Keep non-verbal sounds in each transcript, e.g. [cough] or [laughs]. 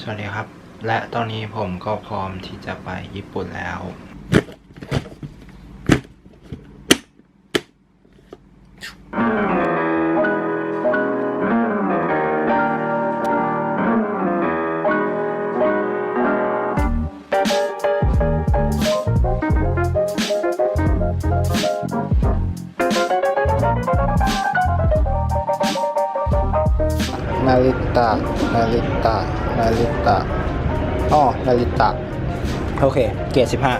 สวัสดีครับ และตอนนี้ผมก็พร้อมที่จะไปญี่ปุ่นแล้ว ตะนาริตะนาริตะอ๋อนาริตะ โอเค เกียร์สิบห้า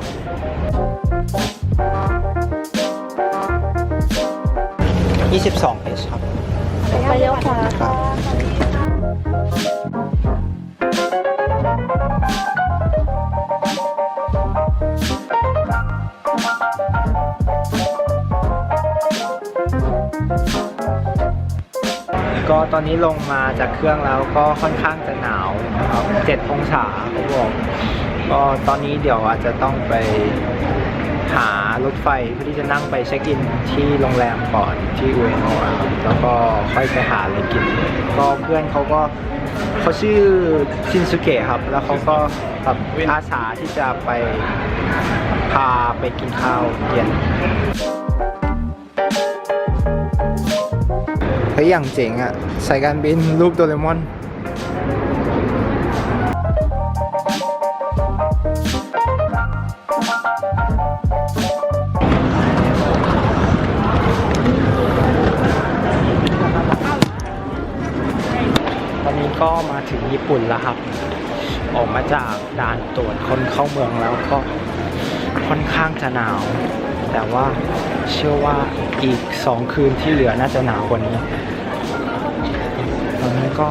ยี่สิบสองเอชครับ ไปเลี้ยวขวาครั ก็ตอนนี้ลงมาจากเครื่องแล้วก็ค่อนข้างจะหนาวนะครับเจ็ดองศาครับผมก็ตอนนี้เดี๋ยวอาจจะต้องไปหารถไฟเพื่อที่จะนั่งไปเช็คอินที่โรงแรมก่อนที่อุเอโนะครับแล้วก็ค่อยไปหาอะไรกิน ก็เพื่อนเขาก็เขาชื่อชินสุเกะครับ แล้วเขาก็แบบอาสาที่จะไปพาไปกินข้าวเย็น ฮ้ยอย่างเจ๋งอะสายการบินรูปโดเรมอนตอนนี้ก็มาถึงญี่ปุ่นแล้วครับ ออกมาจากด่านตรวจคนเข้าเมืองแล้วก็ค่อนข้างจะหนาว แต่ว่า เชื่อว่าอีกสองคืนที่เหลือน่าจะหนาวกว่านี้ตอนนี้ก็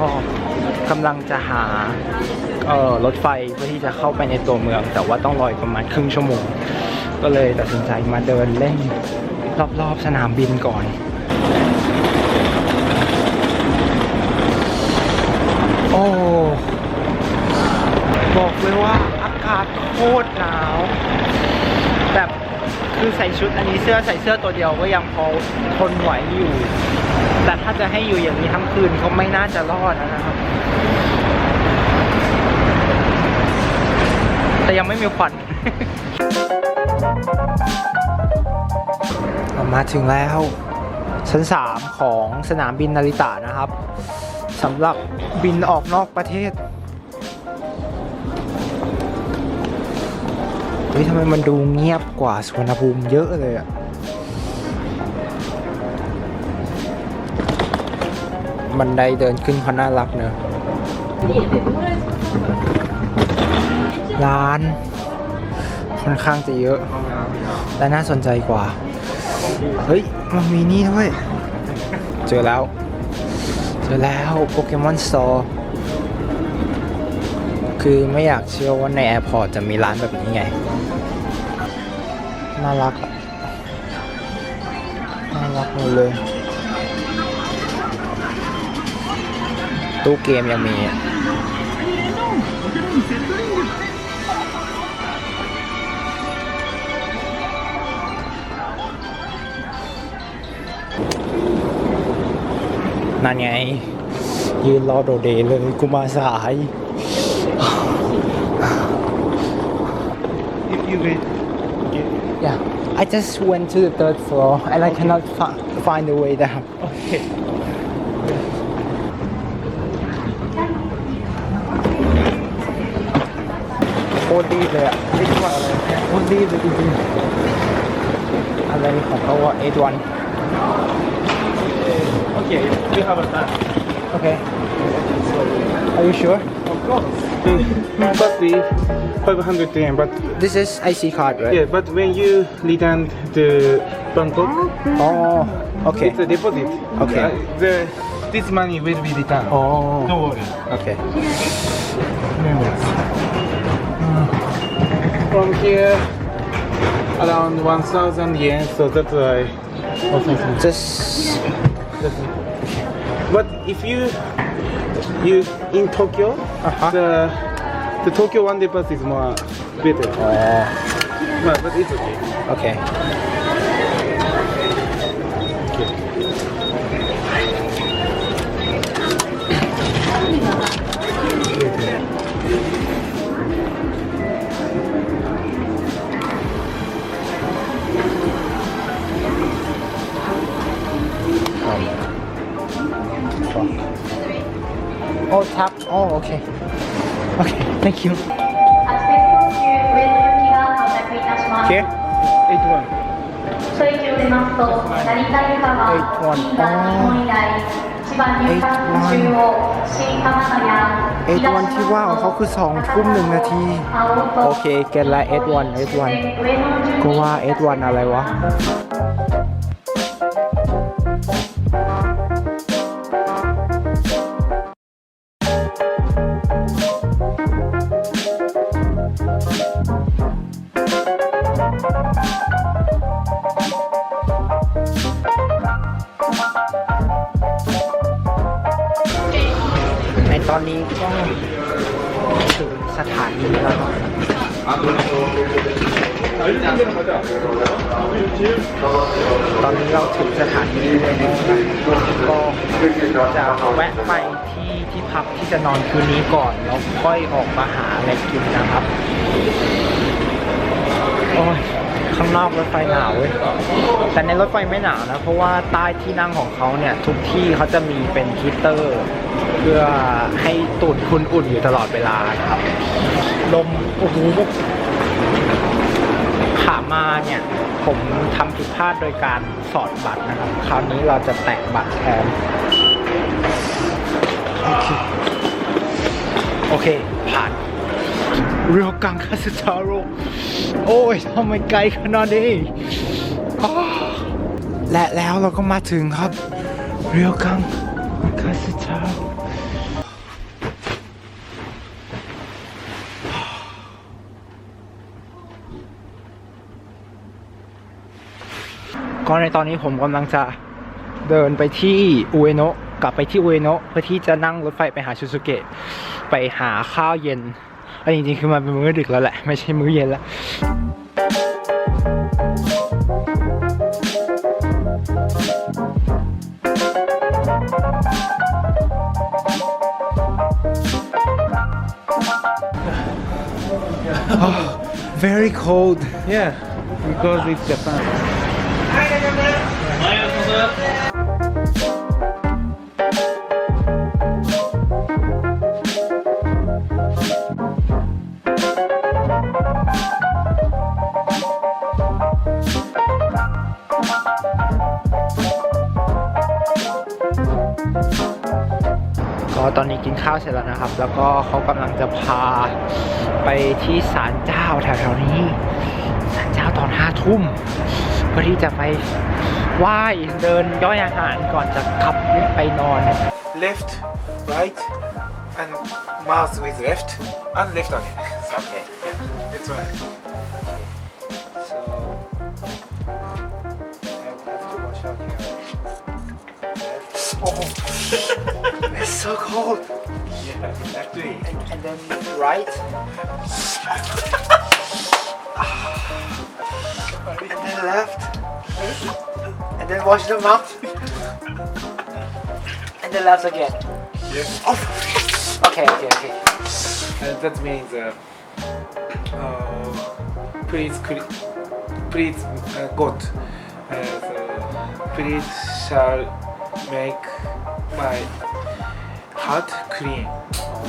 กำลังจะหาเอ่อรถไฟเพื่อที่จะเข้าไปในตัวเมือง แต่ว่าต้องรออีกประมาณครึ่งชั่วโมง ก็เลยตัดสินใจมาเดินเล่นรอบๆสนามบินก่อน โอ้ บอกเลยว่าอากาศโคตรหนาว แบบคือใส่ชุดอันนี้เสื้อใส่เสื้อตัวเดียวก็ยังพอทนไหวอยู่ แต่ถ้าจะให้อยู่อย่างนี้ทั้งคืนเขาไม่น่าจะรอดนะครับ แต่ยังไม่มีควันมาถึงแล้วชั้นสามของสนามบินนาริตะนะครับสำหรับบินออกนอกประเทศ ฮ้ยทำไมมันดูเงียบกว่าสุวรรณภูมิเยอะเลยอะบันไดเดินขึ้นเพราะน่ารักเนอะร้าน ค่อนข้างจะเยอะและน่าสนใจกว่า เฮ้ย มันมีนี่ด้วย เจอแล้ว เจอแล้วโปเกมอนสโตร์คือไม่อยากเชื่อว่าในแอร์พอร์ตจะมีร้านแบบนี้ไง น่ารักน่ารักหมดเลย ตู้เกมยังมีนั่นไง ยืนรอโดเดเลยกูมาสาย If you wait, okay. Yeah, I just went to the third floor and I cannot fi- find the way down. Okay. โคตรรีบเลยอะรีบว่าอะไรโคตรรีบเลยจริงๆอะไรของเขาอะ eight one Okay, we have a time. okay are you sure Of course. [laughs] But we 500 yen, but this is IC card right yeah, but when you return to Bangkok, oh okay it's a deposit. Okay. Uh, the this money will be returned. oh Don't worry. okay From here, around 1,000 yen, so that's why. just That's. But if you you in Tokyo, Uh-huh. the the Tokyo one day pass is more better. oh But, but it's okay. okay thank you アクセス特急上野行きが到着いたします。 here eight one 一駅を出ますと、成田ゆかは81銀座日本以来、千葉入管中央、新鎌ヶ谷、 eight one ที่ว่าของเขาคือสองทุ่มหนึ่งนาที 青 โอ と เค เก็ตละ eight one eight one 上野の順 ก็ว่า eight one อะไรวะ ตอนนี้ก็ถึงสถานีแล้วตอนนี้เราถึงสถานีเลยนะครับก็จะแวะไปที่ที่พักที่จะนอนคืนนี้ก่อนแล้วค่อยออกมาหาอะไรกินนะครับโอ้ย ข้างนอกรถไฟหนาวเว้ยแต่ในรถไฟไม่หนาวนะ เพราะว่าใต้ที่นั่งของเขาเนี่ย ทุกที่เขาจะมีเป็นฮีเตอร์ เพื่อให้ตูดคุณอุ่นอยู่ตลอดเวลาครับ ลม โอ้โหขามาเนี่ย ผมทำผิดพลาดโดยการสอดบัตรนะครับ คราวนี้เราจะแตะบัตรแทนโอเค เคผ่านเรียวกังคาสตาโรโอ้ยทำไมไกลขนาดนี้อ้าและแล้วเราก็มาถึงครับ เรียวกังคาสตาโรก็ในตอนนี้ผมกำลังจะเดินไปที่อุเอโนะกลับไปที่อุเอโนะเพื่อที่จะนั่งรถไฟไปหาชูซูเกะไปหาข้าวเย็น อันจริงๆคือมันเป็นมื้อดึกแล้วแหละ ไม่ใช่มื้อเย็นแล้ว very cold Yeah, because it's Japan. ก็ ตอนนี้กินข้าวเสร็จแล้วนะครับ แล้วก็เขากำลังจะพาไปที่ศาลเจ้าแถวๆนี้ศาลเจ้าตอนห้าทุ่มเพื่อที่จะไปไหว้เดินย่อยอาหารก่อนจะขับรถไปนอน Left, right, and mouse with left, and left again. okay. Yeah, it's right. So it's so cold. Yeah, exactly. And, and then right. and then left. And then wash them out. and then left again. Yeah. Okay, okay, okay. And that means, uh, uh, please, cre- please, uh, God, uh, please shall make my heart clean,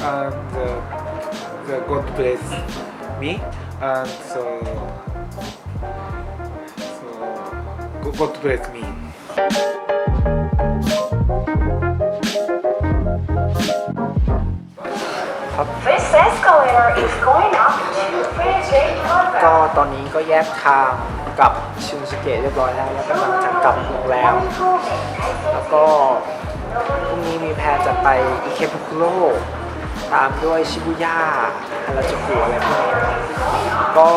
and uh, the God bless me, and so, so Go- God bless me. This escalator is going up to Bridge 8ก็ตอนนี้ก็แยกทางกลับชินสเกะเรียบร้อยแล้วแล้วกำลังจะกลับโรงแรมแล้วก็พรุ่งนี้ มีแพลนจะไปอิเคบุคุโร่ตามด้วยชิบุย่าฮาราจูกุอะไรพวกนี้ก็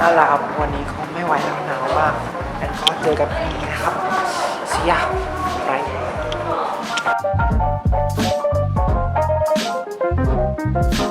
นั่นแหละครับวันนี้ก็ไม่ไหวแล้วหนาวมากงั้นก็เจอกันพรุ่งนี้นะครับเสียไป Thank